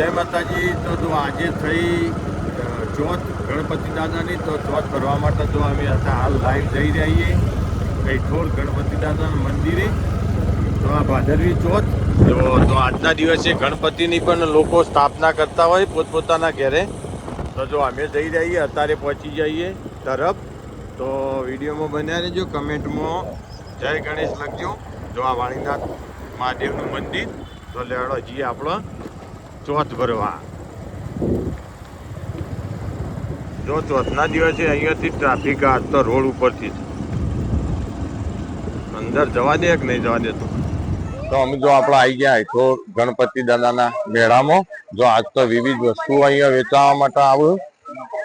જય માતાજી. તો જો આજે થઈ ચોથ ગણપતિ દાદાની, તો ચોથ કરવા માટે જો અમે હતા, હાલ લાઈવ જઈ રહીએ. કૈઠોર ગણપતિ દાદાના મંદિરે. તો આ ભાદરવી ચોથ. તો તો આજના દિવસે ગણપતિની પણ લોકો સ્થાપના કરતા હોય પોતપોતાના ઘેરે. તો જો અમે જઈ રહીએ, અત્યારે પહોંચી જઈએ તરફ. તો વિડીયોમાં બન્યા રહેજો, કમેન્ટમાં જય ગણેશ લખજો. જો આ વાણીનાથ મહાદેવનું મંદિર, તો લેવડો જઈએ આપણો ચોથ ભરવા. જો ચોથના દિવસે અહીંયાથી ટ્રાફિક આજ તો રોડ ઉપરથી અંદર જવા દે કે નહીં જવા દે તો? અમે જો આપણે આવી ગયા તો ગણપતિ દાદાના મેળામાં, જો આજ તો વિવિધ વસ્તુઓ અહીંયા વેચાવા માટે આવ્યું.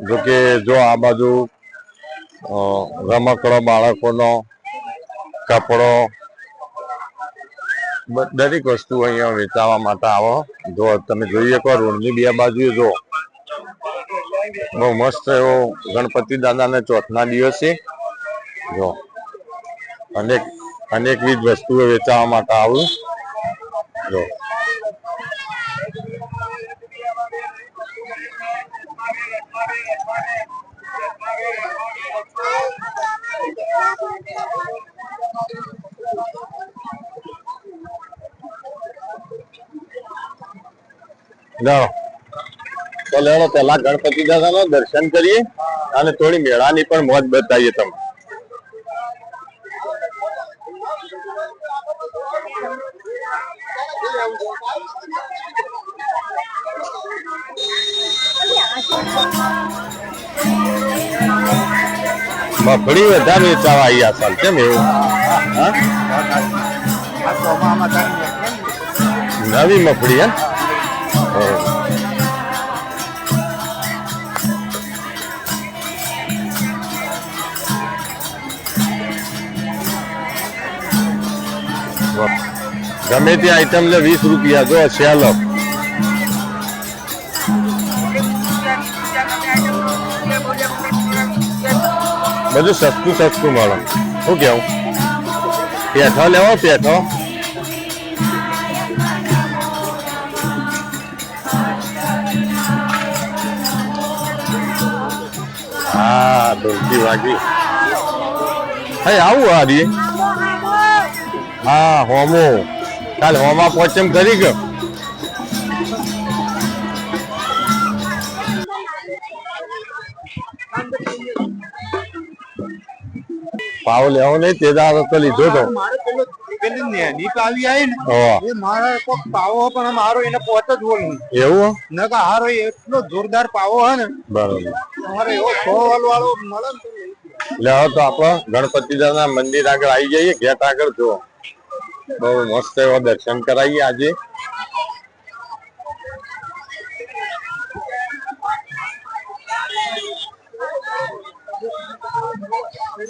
જો કે જો આ બાજુ રમકડો, બાળકોનો, કપડો દરેક વસ્તુ અહીંયા વેચાવા માટે આવો. જો તમે જોઈએ કે રોડની બે બાજુએ જો. બહુ મસ્ત એવો ગણપતિ દાદાને ચોથના દિવસે. જો. અનેક, અનેકવિધ વસ્તુઓ વેચાવા માટે આવું. જો. જાઓ તો લેણો પેલા ગણપતિ દાદા નો દર્શન કરીએ અને થોડી મેળાની પણ મોજ બતાવીએ તમે મફળી વધારે વેચાવા આવી આ કેમ એવું નવી મફળી. વાહ. ગમે તે આઈટમ લે, વીસ રૂપિયા જો શ્યાલો બધું સસ્તું સસ્તું મળે. શું કેવું પેઠો લેવો, પેઠો. હા ઢોલકી વાગી. હે આવું હારી હા હોમો. કાલ હોમા પોચમ કરી ગયો. ને તો લઈ લો. એટલે હવે તો આપણો ગણપતિ દાદા મંદિર આગળ આવી જઈએ ગેટ આગળ જો બહુ મસ્ત એવો દર્શન કરાવીએ આજે. હું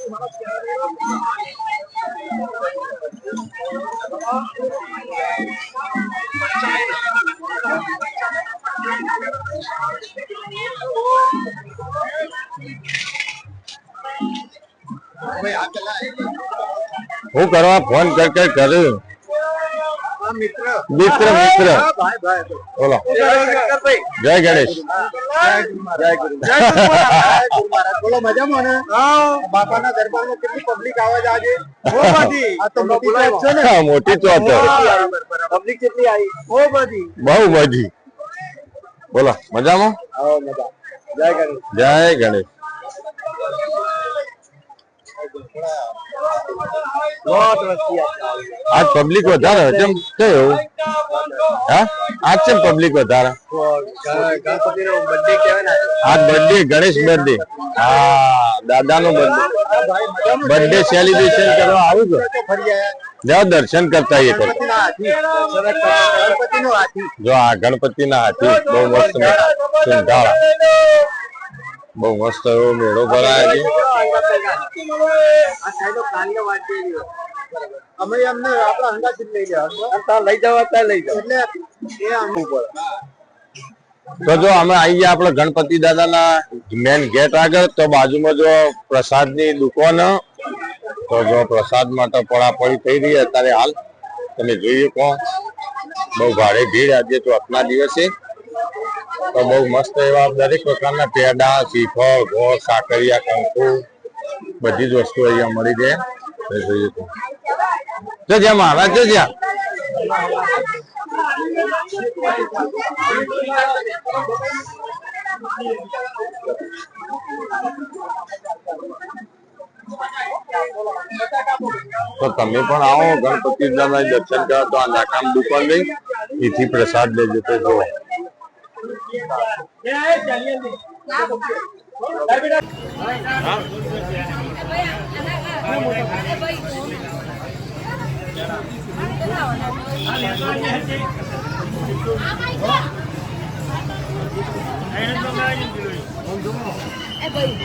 કરવા ફોન કર કર કર્યું. મિત્ર. મિત્ર બોલો. જય ગણેશ. બોલો મજામાં ને? બાપાના દરબારમાં કેટલી પબ્લિક આવે છે આજે? મોટી ચોથ પબ્લિક કેટલી આવી? બહુ બધી. બહુ બોલો મજામાં? જય ગણેશ. જય ગણેશ. આજ પબ્લિક વધારે કેમ કે એવું? હા? આજ છે પબ્લિક વધારે? ગણપતિ નો બર્થડે ને આજ બર્થડે ગણેશ બર્થડે હા, દાદાનો બર્થડે ભાઈ મજામાં બર્થડે સેલિબ્રેશન કરવા આવું છો. દર્શન કરતા આવીએ કરો જો આ ગણપતિના હાથી બહુ મસ્ત બહુ મસ્ત એવો મેળો ભરાય છે. અમે એમને આપણા અંદાજી લઈ ગયા લઈ જવા ત્યાં લઈ જાવ એટલે એ આમ ઉપર તો જો અમે આવી ગયા આપણે ગણપતિ દાદાના મેન ગેટ આગળ તો બાજુમાં જો પ્રસાદની દુકાન તો જો પ્રસાદ માટે પડાપડી થઈ રહી અત્યારે હાલ તમે જોઈએ કોણ? બહુ ભારે ભીડ આજે ચોથના દિવસે. તો બહુ મસ્ત એવા દરેક પ્રકારના પેડા શ્રીફળ ગોળ, સાકરિયા, કંકુ, બધી જ વસ્તુ અહીંયા મળી જાય. જોઈએ તો. જ્યાં મહારાજ જ્યાં. તમે પણ આવો, ગણપતિ દર્શન કરો, તો આ નાકામ દુકાન લઈ, એથી પ્રસાદ લેજો તો જો એ ભાઈ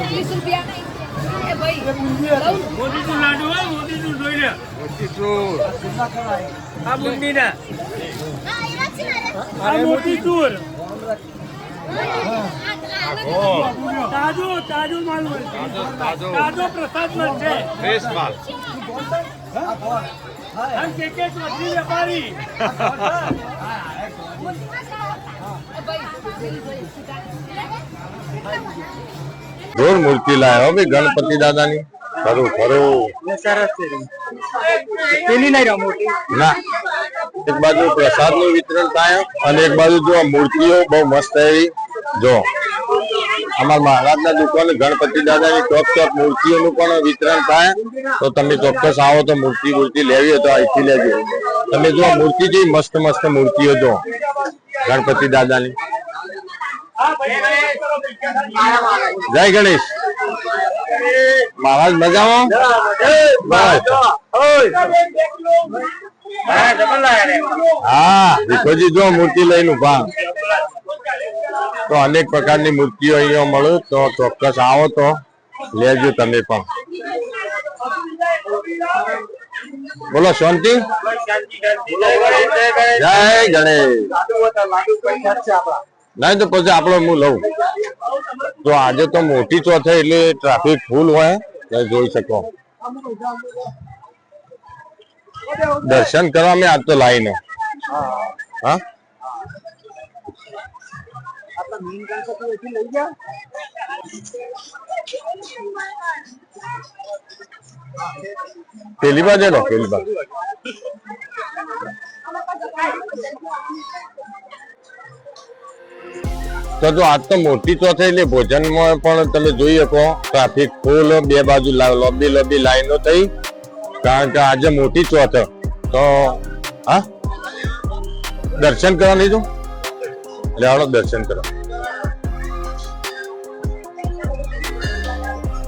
ત્રીસ રૂપિયા નહીં એ ભાઈ લઉં મોતીચૂર લાડુ હોય મોતીચૂર જોઈ લે આ બુંદીના આ મોતીચૂર તાજો તાજો માલ તાજો પ્રસાદ મળશે. ફ્રેશ માલ. આમ કે કે ચોધરી વેપારી. જોર મૂર્તિ લાયો ભાઈ ગણપતિ દાદાની. ખરું ખરું. સરસ પેલી નહીં મોટી. ના. એક બાજુ પ્રસાદનું વિતરણ થાય અને એક બાજુ જો મૂર્તિઓ બહુ મસ્ત એવી જો. અમારા મહારાજના દુકાને ગણપતિ દાદાની ચોક ચોક મૂર્તિઓનું પણ વિતરણ થાય. તો તમે ચોક્કસ આવો તો મૂર્તિ મૂર્તિ લેવી હોય તો અહીંથી લેજો. તમે જો મૂર્તિ જેવી મસ્ત મસ્ત મૂર્તિઓ જો ગણપતિ દાદાની. જય ગણેશ. મહારાજ મજામાં? બસ. હા ભીખોજી જો મૂર્તિ લઈને ઊભા તો અનેક પ્રકારની મૂર્તિઓ અહીંયા મળે, તો ચોક્કસ આવો તો. લેજો તમે પણ. બોલો, શાંતિ? જય ગણેશ. નહીં તો પછી આપડે હું લઉં. તો આજે તો મોટી ચોથે એટલે ટ્રાફિક ફૂલ હોય જોઈ શકો. દર્શન કરવા મેં આજ તો લાઈનો. હા? પેલી બાજુ નો પેલી બાજુ. તો જો આજ તો મોટી તો એટલે ભોજનમાં પણ તમે જોઈ શકો ટ્રાફિક ફૂલ બે બાજુ લોબી લોબી લાઈનો થઈ. કારણ કે આજે મોટી ચોથ તો, હા? દર્શન કરવા નહીં એટલે આવડો દર્શન કરો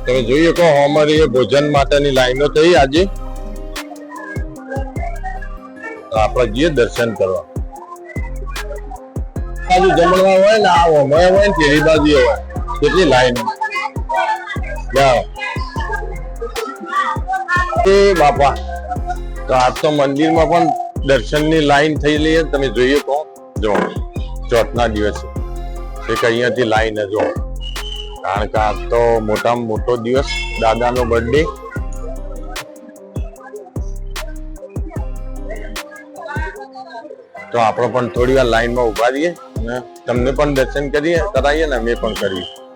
તમે જોઈ શકો અમારી ભોજન માટેની લાઈનો થઈ આજે? આપણે જઈએ દર્શન કરવા. બાજુ જમણવા હોય ને આ હોય ને તેરી બાજુ હોય. કેટલી લાઈન? જાઓ. એ બાપા. તો આ તો મંદિરમાં પણ દર્શનની લાઈન થઈ છે. તમે જોઈએ તો, જો, ચોથના દિવસે. એક અહીંયાથી લાઈન જો. કારણ કે આ તો મોટામાં મોટો દિવસ, દાદાનો બર્થડે તો આપણે પણ થોડી વાર લાઈનમાં ઊભા રહીએ અને તમને પણ દર્શન કરીએ, કરાવીએ ને, અમે પણ કરીએ.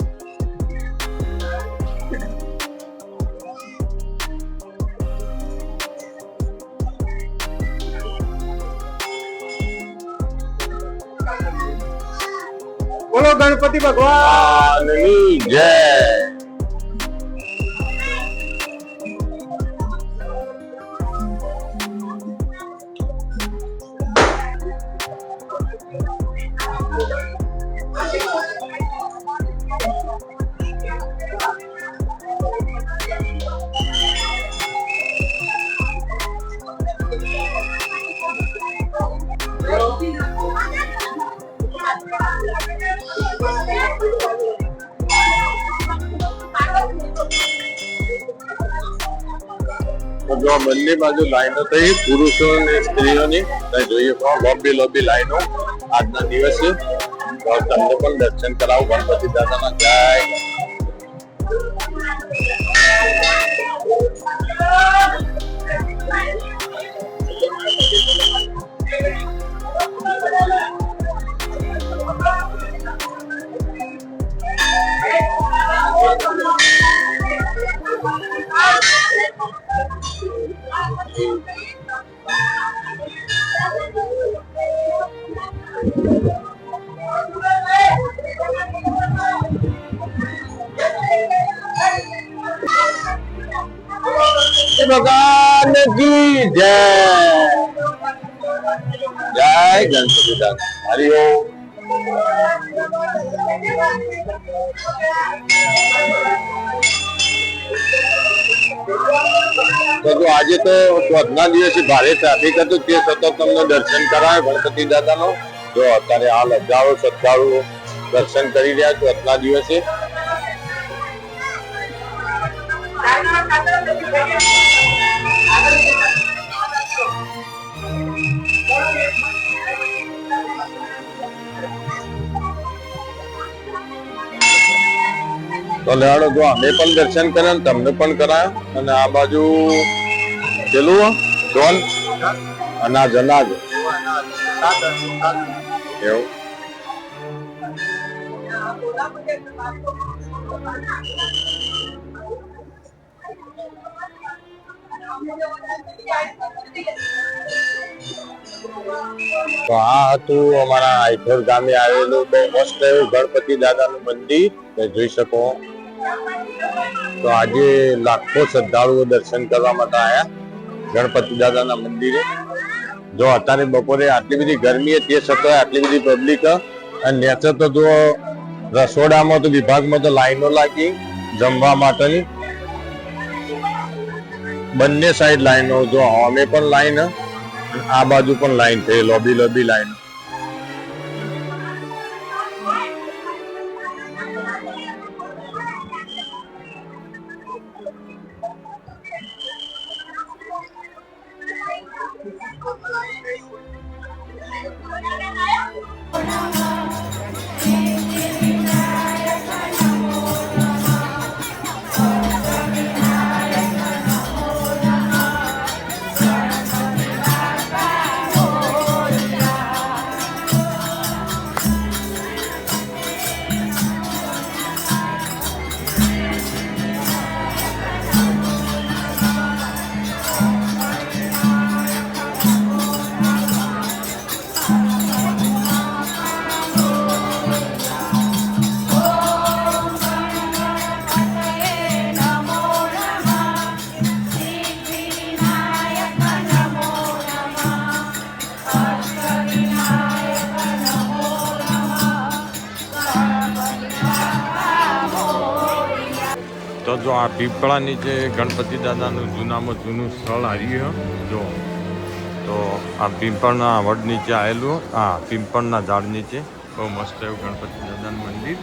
ગણપતિ ભગવાન. જય. બંને બાજુ લાઈનો થઈ, પુરુષો અને સ્ત્રીઓની. જોઈએ પણ લાંબી લાંબી લાઈનો આજના દિવસે. તમને પણ દર્શન કરાવું ગણપતિ દાદાના જય. જય. જય ગણપતિ દાદા. હરિઓમ તો આજે તો ચોથના દિવસે ભારે ટ્રાફિક હતું, તે સતત તમને દર્શન કરાવે ગણપતિ દાદાનો. જો અત્યારે હાલ હજારો શ્રદ્ધાળુઓ દર્શન કરી રહ્યા ચોથના દિવસે. તો લેવાડો, જો અમે પણ દર્શન કર્યા ને તમને પણ કરાયા. અને આ બાજુ પેલું ડોલ. અનાજ અનાજ એવું. તો આ હતું અમારા આઈઠોર ગામે આવેલું બહુ મસ્ત એવું ગણપતિ દાદાનું મંદિર. જોઈ શકો. તો આજે લાખો શ્રદ્ધાળુઓ દર્શન કરવા માટે આવ્યા ગણપતિ દાદાના મંદિરે. જો અત્યારે બપોરે આટલી બધી ગરમી તે છતાં આટલી બધી પબ્લિક અને નેચર તો જો રસોડામાં તો વિભાગમાં તો લાઈનો લાગી જમવા માટેની. બંને સાઈડ લાઈનો, જો અમે પણ લાઈન આ બાજુ પણ લાઈન થઈ લોબી લોબી લાઈન તો જો આ પીપળા નીચે ગણપતિ દાદાનું જૂનામાં જૂનું સ્થળ આવ્યું જો. તો આ પીંપળના વડ નીચે આવેલું હા પીપળના ઝાડ નીચે. બહુ મસ્ત એવું ગણપતિ દાદાનું મંદિર.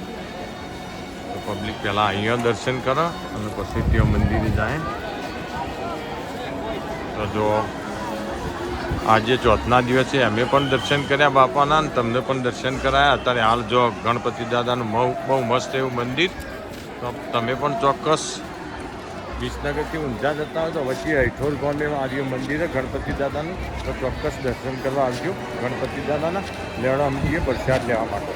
તો પબ્લિક પહેલાં અહીંયા દર્શન કરે અને પછી ત્યાં મંદિરે જાય. તો જો, આજે ચોથના દિવસે અમે પણ દર્શન કર્યા બાપાના તમને પણ દર્શન કરાયા. અત્યારે હાલ જો ગણપતિ દાદાનું બહુ બહુ મસ્ત એવું મંદિર. તો તમે પણ ચોક્કસ વિસનગરથી ઊંઝા જતા હોય તો વચ્ચે હૈઠોલ ગામે આવ્યું મંદિર ગણપતિ દાદાનું તો ચોક્કસ દર્શન કરવા આવજો. ગણપતિ દાદાના લેવડા અમદીએ પ્રસાદ લેવા માટે.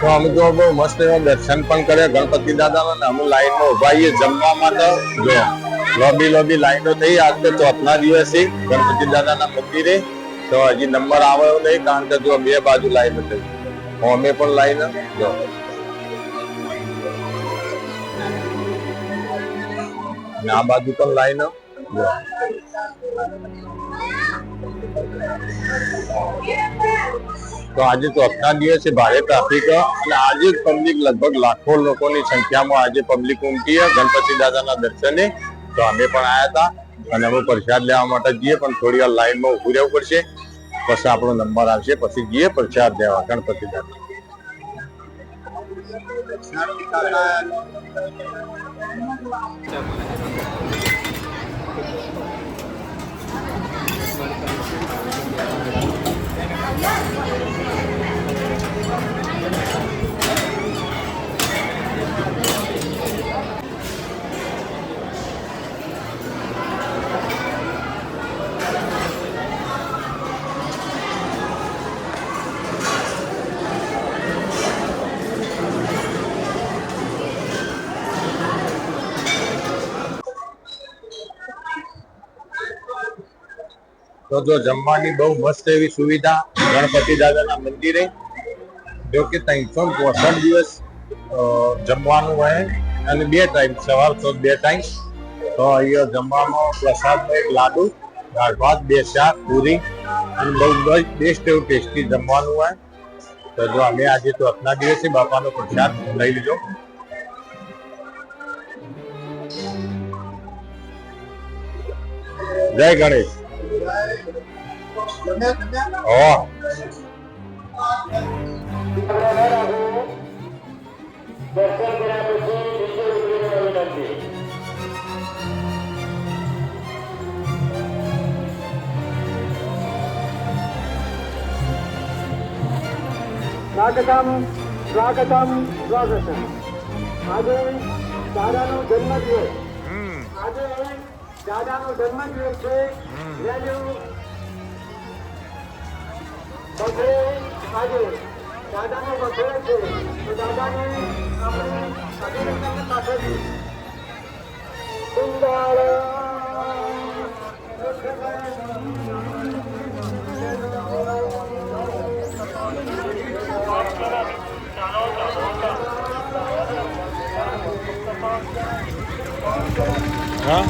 તો અમે તો બહુ મસ્ત એવા દર્શન પણ કર્યા ગણપતિ દાદાના અમે લાઈનમાં ઊભા જમવા માટે. લોબી લોબી લાઈનો થઈ. આજ તો ચોથના દિવસે ગણપતિ દાદાના મંદિરે. તો હજી નંબર આવ્યો નહીં, કારણ કે જો બે બાજુ લાઈન હતી. અમે પણ લાઈન જો. આ બાજુ પણ લાઈન તો આજે ચોથના દિવસે ભારે ટ્રાફિક અને આજે પબ્લિક લગભગ લાખો લોકોની સંખ્યામાં આજે પબ્લિક ઉમટી ગણપતિ દાદાના દર્શને. તો અમે પણ આવ્યા હતા અને અમે પ્રસાદ લેવા માટે જઈએ, પણ થોડી વાર લાઈનમાં ઉભું રહેવું પડશે. પછી આપણો નંબર આવશે, પછી જઈએ પ્રસાદ લેવા, ગણપતિ દાદા તો જો જમવાની બહુ મસ્ત એવી સુવિધા ગણપતિ દાદાના મંદિરે, જો કે ત્રણસો પોસઠ દિવસ જમવાનું હોય અને બે ટાઈમ, સવાર તો બે ટાઈમ. તો અહીંયા જમવામાં પ્રસાદનો એક લાડુ, દાળ ભાત, બે શાક, પૂરી અને બહુ બેસ્ટ એવું ટેસ્ટી જમવાનું હોય. તો જો અમે આજે તો આપના દિવસે બાપાનો પ્રસાદ લઈ લીધો. જય ગણેશ. ઓ સ્વાગતમ સ્વાગતમ સ્વાગતમ. આજે દાદાનો જન્મદિવસ. આજે દાદાનો જન્મદિવસ છે. વેલ્યુ બર્થડે આજે દાદાનો બર્થડે છે તો દાદાને આપણે અભિનંદન પાઠવીએ સુંદર હા